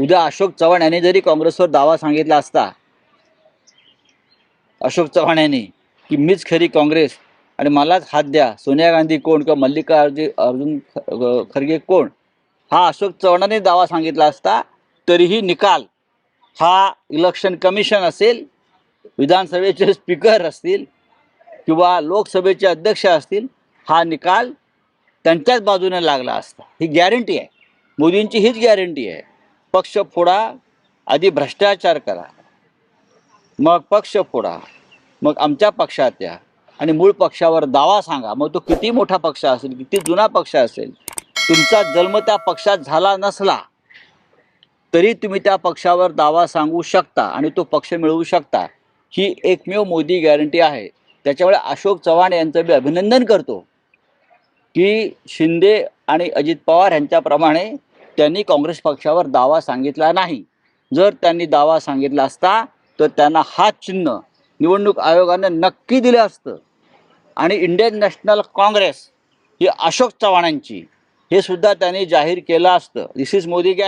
उद्या अशोक चव्हाण यांनी जरी काँग्रेसवर दावा सांगितला असता अशोक चव्हाण यांनी की मीच खरी काँग्रेस आणि मलाच हात द्या सोनिया गांधी कोण किंवा मल्लिकार्जुन अर्जुन खरगे कोण हा अशोक चव्हाणांनी दावा सांगितला असता तरीही निकाल हा इलेक्शन कमिशन असेल विधानसभेचे स्पीकर असतील किंवा लोकसभेचे अध्यक्ष असतील हा निकाल त्यांच्याच बाजूने लागला असता. ही गॅरंटी आहे. मोदींची हीच गॅरंटी आहे. पक्ष फोडा आधी भ्रष्टाचार करा. मग पक्ष फोडा मग आमच्या पक्षात या. आणि मूळ पक्षावर दावा सांगा. मग तो किती मोठा पक्ष असेल किती जुना पक्ष असेल तुमचा जन्म त्या पक्षात झाला नसला तरी तुम्ही त्या पक्षावर दावा सांगू शकता आणि तो पक्ष मिळवू शकता. ही एकमेव मोदी गॅरंटी आहे. त्याच्यामुळे अशोक चव्हाण यांचं मी अभिनंदन करतो की शिंदे आणि अजित पवार यांच्याप्रमाणे त्यांनी काँग्रेस पक्षावर दावा सांगितला नाही. जर त्यांनी दावा सांगितला असता तर त्यांना हा चिन्ह निवडणूक आयोगाने नक्की दिलं असतं. आणि इंडियन नॅशनल काँग्रेस ही अशोक चव्हाणांची हे सुद्धा त्यांनी जाहीर केलं असतं. दिस इज मोदी गॅर